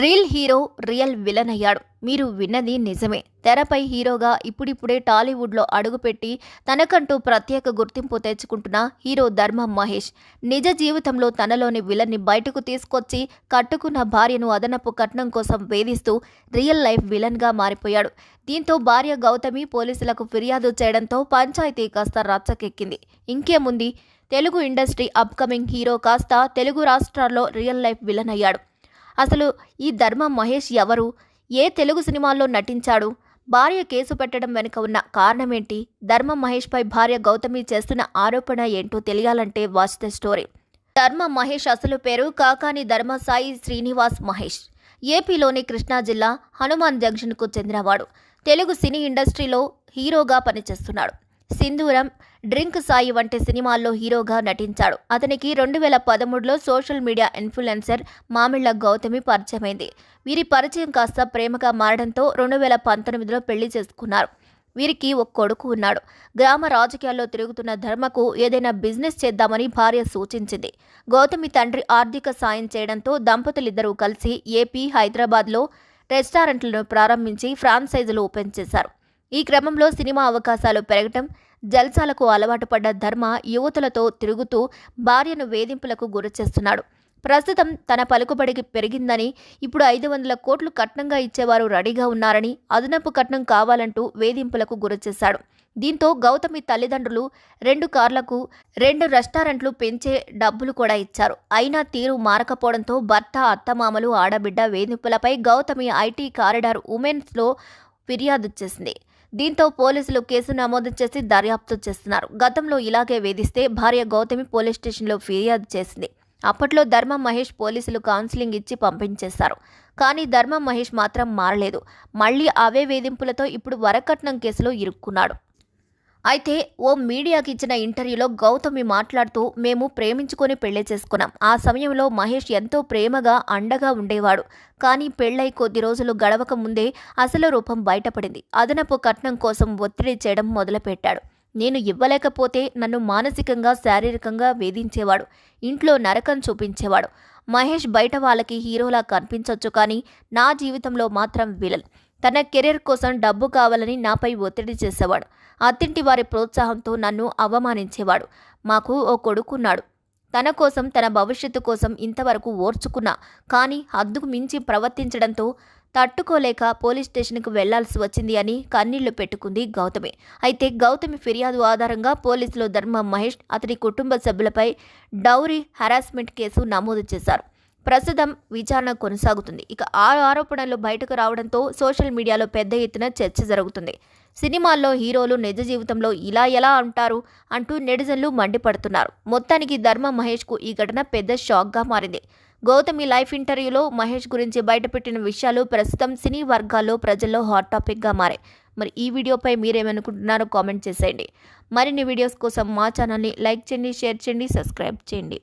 Real hero real villain అయ్యాడు. మీరు విన్నది నిజమే. తెరపై హీరోగా ఇప్పుడిప్పుడే టాలీవుడ్లో అడుగుపెట్టి తనకంటూ ప్రత్యేక గుర్తింపు తెచ్చుకుంటున్న హీరో ధర్మ మహేష్. నిజ జీవితంలో తనలోని విలన్ని బయటకు తీసుకొచ్చి కట్టుకున్న భార్యను అదనపు కట్నం కోసం వేధిస్తూ రియల్ లైఫ్ విలన్గా మారిపోయాడు. దీంతో భార్య గౌతమి పోలీసులకు ఫిర్యాదు చేయడంతో పంచాయతీ కాస్త రచ్చకెక్కింది. ఇంకేముంది తెలుగు ఇండస్ట్రీ అప్కమింగ్ హీరో కాస్త తెలుగు రాష్ట్రాల్లో రియల్ లైఫ్ విలన్ అయ్యాడు. అసలు ఈ ధర్మం మహేష్ ఎవరు? ఏ తెలుగు సినిమాల్లో నటించాడు? భార్య కేసు పెట్టడం వెనుక ఉన్న కారణమేంటి? ధర్మ మహేష్పై భార్య గౌతమి చేస్తున్న ఆరోపణ ఏంటో తెలియాలంటే వాచ్ ద స్టోరీ. ధర్మ మహేష్ అసలు పేరు కాకాని ధర్మ సాయి శ్రీనివాస్ మహేష్. ఏపీలోని కృష్ణా జిల్లా హనుమాన్ జంక్షన్కు చెందినవాడు. తెలుగు సినీ ఇండస్ట్రీలో హీరోగా పనిచేస్తున్నాడు. సింధూరం డ్రింక్ సాయి వంటి సినిమాల్లో హీరోగా నటించాడు. అతనికి రెండు వేల పదమూడులో social media influencer Mamilla Gautami పరిచయమైంది. వీరి పరిచయం కాస్త ప్రేమగా మారడంతో రెండు వేల పంతొమ్మిదిలో పెళ్ళి చేసుకున్నారు. వీరికి ఒక కొడుకు ఉన్నాడు. గ్రామ రాజకీయాల్లో తిరుగుతున్న ధర్మకు ఏదైనా బిజినెస్ చేద్దామని భార్య సూచించింది. గౌతమి తండ్రి ఆర్థిక సాయం చేయడంతో దంపతులిద్దరూ కలిసి ఏపీ హైదరాబాద్లో రెస్టారెంట్లను ప్రారంభించి ఫ్రాంచైజీలు ఓపెన్ చేశారు. ఈ క్రమంలో సినిమా అవకాశాలు పెరగటం జల్సాలకు అలవాటు పడ్డ ధర్మ యువతులతో తిరుగుతూ భార్యను వేధింపులకు గురిచేస్తున్నాడు ప్రస్తుతం తన పలుకుబడికి పెరిగిందని ఇప్పుడు ఐదు వందల కోట్లు కట్నంగా ఇచ్చేవారు రెడీగా ఉన్నారని అదనపు కట్నం కావాలంటూ వేధింపులకు గురిచేశాడు దీంతో గౌతమి తల్లిదండ్రులు రెండు కార్లకు రెండు రెస్టారెంట్లు పెంచే డబ్బులు కూడా ఇచ్చారు. అయినా తీరు మారకపోవడంతో భర్త అత్తమామలు ఆడబిడ్డ వేధింపులపై గౌతమి ఐటీ కారిడార్ ఉమెన్స్లో ఫిర్యాదు చేసింది. దీంతో పోలీసులు కేసు నమోదు చేసి దర్యాప్తు చేస్తున్నారు. గతంలో ఇలాగే వేధిస్తే భార్య గౌతమి పోలీస్ స్టేషన్లో ఫిర్యాదు చేసింది. అప్పట్లో ధర్మ మహేష్ పోలీసులు కౌన్సిలింగ్ ఇచ్చి పంపించేశారు. కానీ ధర్మ మహేష్ మాత్రం మారలేదు. మళ్ళీ అవే వేధింపులతో ఇప్పుడు వరకట్నం కేసులో ఇరుక్కున్నాడు. అయితే ఓ మీడియాకి ఇచ్చిన ఇంటర్వ్యూలో గౌతమి మాట్లాడుతూ మేము ప్రేమించుకొని పెళ్ళి చేసుకున్నాం. ఆ సమయంలో మహేష్ ఎంతో ప్రేమగా అండగా ఉండేవాడు. కానీ పెళ్ళై కొద్ది రోజులు గడవక ముందే అసలు రూపం బయటపడింది. అదనపు కట్నం కోసం ఒత్తిడి చేయడం మొదలుపెట్టాడు. నేను ఇవ్వలేకపోతే నన్ను మానసికంగా శారీరకంగా వేధించేవాడు. ఇంట్లో నరకం చూపించేవాడు. మహేష్ బయట వాళ్ళకి హీరోలా కనిపించవచ్చు కానీ నా జీవితంలో మాత్రం విలన్. తన కెరీర్ కోసం డబ్బు కావాలని నాపై ఒత్తిడి చేసేవాడు. అత్తింటి వారి ప్రోత్సాహంతో నన్ను అవమానించేవాడు. మాకు ఓ కొడుకున్నాడు. తన కోసం తన భవిష్యత్తు కోసం ఇంతవరకు ఓర్చుకున్నా. కానీ హద్దుకు మించి ప్రవర్తించడంతో తట్టుకోలేక పోలీస్ స్టేషన్కు వెళ్ళాల్సి వచ్చింది అని కన్నీళ్ళు పెట్టుకుంది గౌతమి. అయితే గౌతమి ఫిర్యాదు ఆధారంగా పోలీసులు ధర్మ మహేష్ అతని కుటుంబ సభ్యులపై డౌరీ హరాస్మెంట్ కేసు నమోదు చేశారు. ప్రస్తుతం విచారణ కొనసాగుతుంది. ఇక ఆ ఆరోపణలు బయటకు రావడంతో సోషల్ మీడియాలో పెద్ద ఎత్తున చర్చ జరుగుతుంది. సినిమాల్లో హీరోలు నిజ జీవితంలో ఇలా ఎలా అంటారు అంటూ నెటిజన్లు మండిపడుతున్నారు. మొత్తానికి ధర్మ మహేష్కు ఈ ఘటన పెద్ద షాక్గా మారింది. గౌతమి లైఫ్ ఇంటర్వ్యూలో మహేష్ గురించి బయటపెట్టిన విషయాలు ప్రస్తుతం సినీ వర్గాల్లో ప్రజల్లో హాట్ టాపిక్గా మారాయి. మరి ఈ వీడియోపై మీరేమనుకుంటున్నారో కామెంట్ చేసేయండి. మరిన్ని వీడియోస్ కోసం మా ఛానల్ని లైక్ చేయండి షేర్ చేయండి సబ్స్క్రైబ్ చేయండి.